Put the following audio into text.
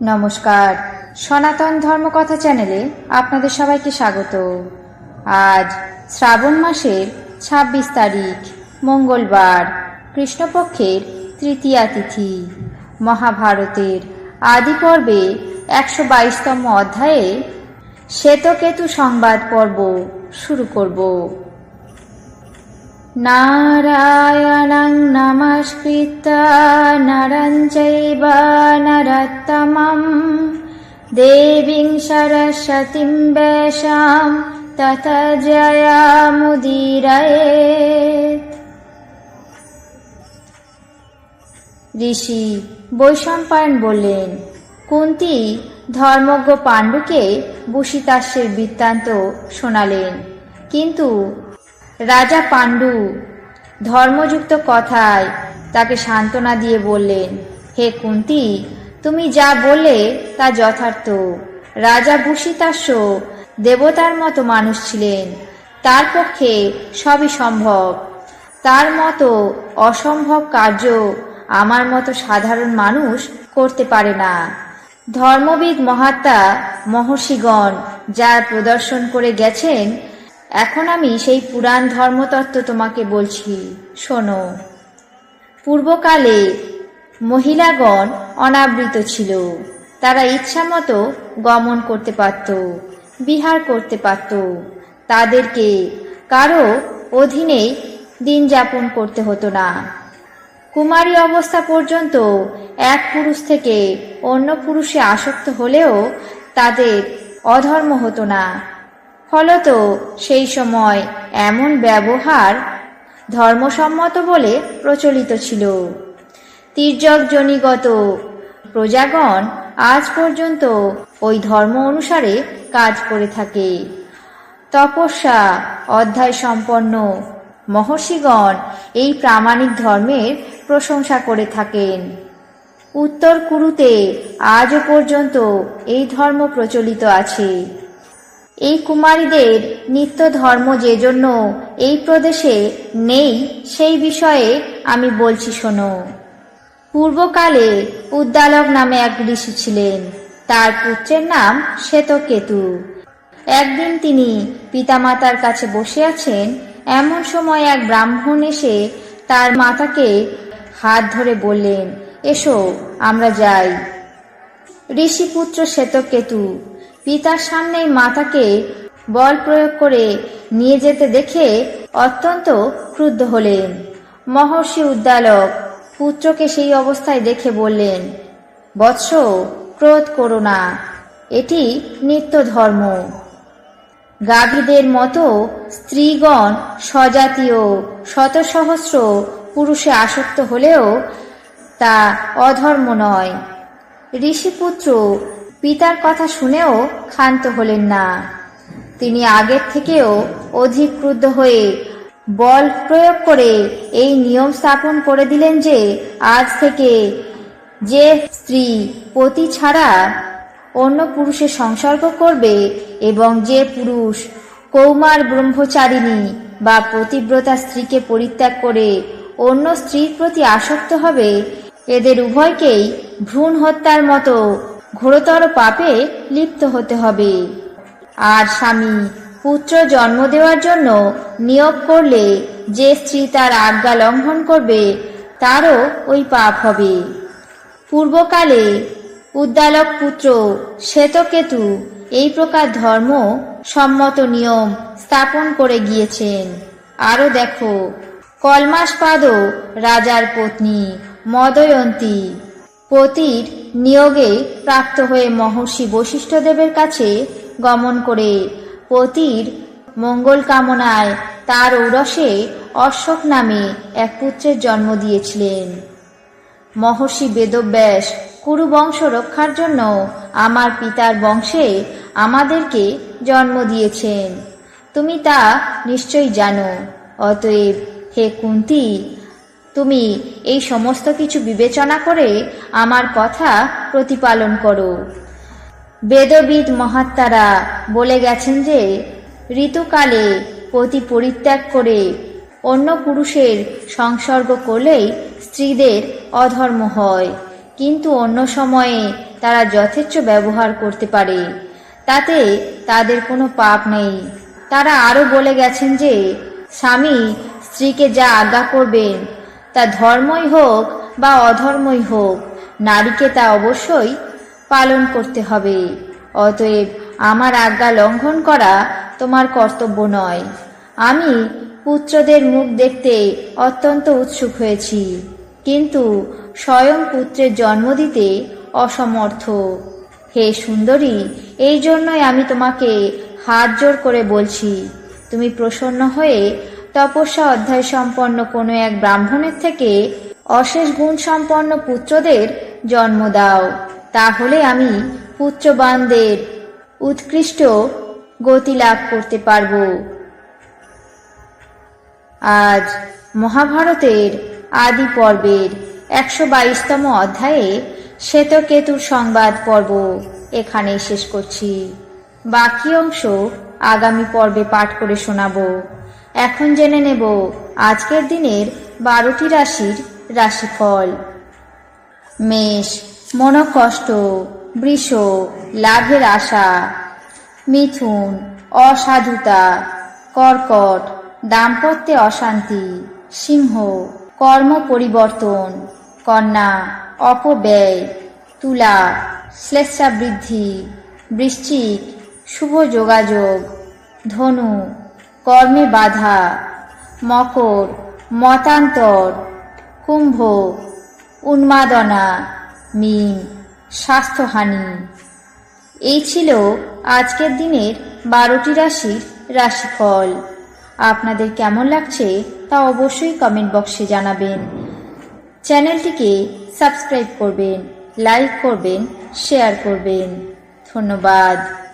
নমস্কার। সনাতন ধর্মকথা চ্যানেলে আপনাদের সবাইকে স্বাগত। আজ শ্রাবণ মাসের ছাব্বিশ তারিখ, মঙ্গলবার, কৃষ্ণপক্ষের তৃতীয়া তিথি। মহাভারতের আদি পর্বে একশো বাইশতম অধ্যায়ে শ্বেতকেতু সংবাদ পর্ব শুরু করব। নমস্কৃত্য নরं চৈব নরোত্তমं দেবীং সরস্বতীং বেশাম তত জয়ামুদীরয়েত ঋষি বৈশম্পায়ন বললেন কুন্তি ধর্মজ্ঞ পাণ্ডুকে বুসিতাস্যের বৃত্তান্ত শোনালেন কিন্তু রাজা পাণ্ডু ধর্মযুক্ত কথায় তাকে সান্ত্বনা দিয়ে বললেন, হে কুন্তি, তুমি যা বললে তা যথার্থ। রাজা বুসিতাস্য দেবতার মতো মানুষ ছিলেন। তার পক্ষে সবই সম্ভব। তার মতো অসম্ভব কার্য আমার মতো সাধারণ মানুষ করতে পারে না। ধর্মবিদ মহাত্মা মহর্ষিগণ যার প্রদর্শন করে গেছেন এখন আমি সেই পুরাণ ধর্মতত্ত্ব তোমাকে বলছি, শোনো। পূর্বকালে মহিলাগণ অনাবৃত ছিল, তারা ইচ্ছামতো গমন করতে পারত, বিহার করতে পারত। তাদেরকে কারও অধীনে দিন যাপন করতে হতো না। কুমারী অবস্থা পর্যন্ত এক পুরুষ থেকে অন্য পুরুষে আসক্ত হলেও তাদের অধর্ম হতো না। ফলত সেই সময় এমন ব্যবহার ধর্মসম্মত বলে প্রচলিত ছিল। তির্যকজনিগত প্রজাগণ আজ পর্যন্ত ওই ধর্ম অনুসারে কাজ করে থাকে। তপস্যা অধ্যায় সম্পন্ন মহর্ষিগণ এই প্রামাণিক ধর্মের প্রশংসা করে থাকেন। উত্তর কুরুতে আজও পর্যন্ত এই ধর্ম প্রচলিত আছে। এই কুমারীদের নিত্য ধর্ম যে জন্য এই প্রদেশে নেই, সেই বিষয়ে আমি বলছি শোনো। পূর্বকালে উদ্দালক নামে এক ঋষি ছিলেন। তার পুত্রের নাম শ্বেতকেতু। একদিন তিনি পিতামাতার কাছে বসে আছেন, এমন সময় এক ব্রাহ্মণ এসে তার মাতাকে হাত ধরে বললেন, এসো, আমরা যাই। ঋষিপুত্র শ্বেতকেতু পিতার সামনেই মাতাকে বল প্রয়োগ করে নিয়ে যেতে দেখে অত্যন্ত ক্রুদ্ধ হলেন। মহর্ষি উদ্দালক পুত্রকে সেই অবস্থায় দেখে বললেন, বৎস, ক্রোধ করো না, এটি নিত্য ধর্ম গাভীদের মতো স্ত্রীগণ স্বজাতীয় শত সহস্র পুরুষে আসক্ত হলেও তা অধর্ম নয়। ঋষিপুত্র পিতার কথা শুনেও ক্ষান্ত হলেন না। তিনি আগের থেকেও অধিক ক্রুদ্ধ হয়ে বল প্রয়োগ করে এই নিয়ম স্থাপন করে দিলেন যে, আজ থেকে যে স্ত্রী পতি ছাড়া অন্য পুরুষের সংসর্গ করবে এবং যে পুরুষ কৌমার ব্রহ্মচারিণী বা পতিব্রতা স্ত্রীকে পরিত্যাগ করে অন্য স্ত্রীর প্রতি আসক্ত হবে, এদের উভয়কেই ভ্রূণ হত্যার মতো ঘোরতর পাপে লিপ্ত হতে হবে। আর স্বামী, পুত্র জন্ম দেওয়ার জন্য নিয়োগ করলে যে স্ত্রী তার আজ্ঞা লঙ্ঘন করবে, তারও ওই পাপ হবে। পূর্বকালে উদ্দালক পুত্র শ্বেতকেতু এই প্রকার ধর্ম সম্মত নিয়ম স্থাপন করে গিয়েছেন। আরও দেখো, কলমাসপাদও রাজার পত্নী মদয়ন্তী, পতির নিয়োগে প্রাপ্ত হয়ে মহর্ষি বশিষ্ঠদেবের কাছে গমন করে। পতির মঙ্গল কামনায় তার ঔরসে অশোক নামে এক পুত্রের জন্ম দিয়েছিলেন। মহর্ষি বেদব্যাস কুরুবংশ রক্ষার জন্য আমার পিতার বংশে আমাদেরকে জন্ম দিয়েছেন। তুমি তা নিশ্চয়ই জানো। অতএব হে কুন্তি তুমি এই সমস্ত কিছু বিবেচনা করে আমার কথা প্রতিপালন করো। বেদবিদ মহাত্মারা বলে গেছেন যে, ঋতুকালে পতি পরিত্যাগ করে অন্য পুরুষের সংসর্গ করলেই স্ত্রীদের অধর্ম হয়। কিন্তু অন্য সময়ে তারা যথেচ্ছ ব্যবহার করতে পারে। তাতে তাদের কোনো পাপ নেই। তারা আরও বলে গেছেন যে, স্বামী স্ত্রীকে যা আজ্ঞা করবেন তা ধর্মই হোক বা অধর্মই হোক, নারীকে তা অবশ্যই পালন করতে হবে। অতএব আমার আজ্ঞা লঙ্ঘন করা তোমার কর্তব্য নয়। আমি পুত্রদের মুখ দেখতে অত্যন্ত উৎসুক হয়েছি, কিন্তু স্বয়ং পুত্রের জন্ম দিতে অসমর্থ। হে সুন্দরী, এই জন্যই আমি তোমাকে হাত জোর করে বলছি, তুমি প্রসন্ন হয়ে তপস্যা অধ্যায় সম্পন্ন কোনো এক ব্রাহ্মণের থেকে অশেষ গুণ সম্পন্ন পুত্রদের জন্ম দাও। তাহলে আমি পুত্রবানদের উৎকৃষ্ট গতি লাভ করতে পারব। আজ মহাভারতের আদি পর্বের একশো বাইশতম অধ্যায়ে শ্বেতকেতুর সংবাদ পর্ব এখানে শেষ করছি। বাকি অংশ আগামী পর্বে পাঠ করে শোনাবো। এখন জেনে নেব আজকের দিনের বারোটি রাশির রাশিফল। মেষ, মনকষ্ট, বৃষ, লাভের আশা। মিথুন, অসাধুতা, কর্কট, দাম্পত্যে অশান্তি, সিংহ, কর্ম পরিবর্তন, কন্যা, অপব্যয়, তুলা শ্লেষাবৃদ্ধি বৃশ্চিক, শুভ যোগাযোগ, ধনু কর্মে বাধা, মকর, মতান্তর, কুম্ভ, উন্মাদনা, মিন, স্বাস্থ্যহানি। এই ছিল আজকের দিনের বারোটি রাশির রাশিফল। আপনাদের কেমন লাগছে তা অবশ্যই কমেন্ট বক্সে জানাবেন। চ্যানেলটিকে সাবস্ক্রাইব করবেন, লাইক করবেন, শেয়ার করবেন। ধন্যবাদ।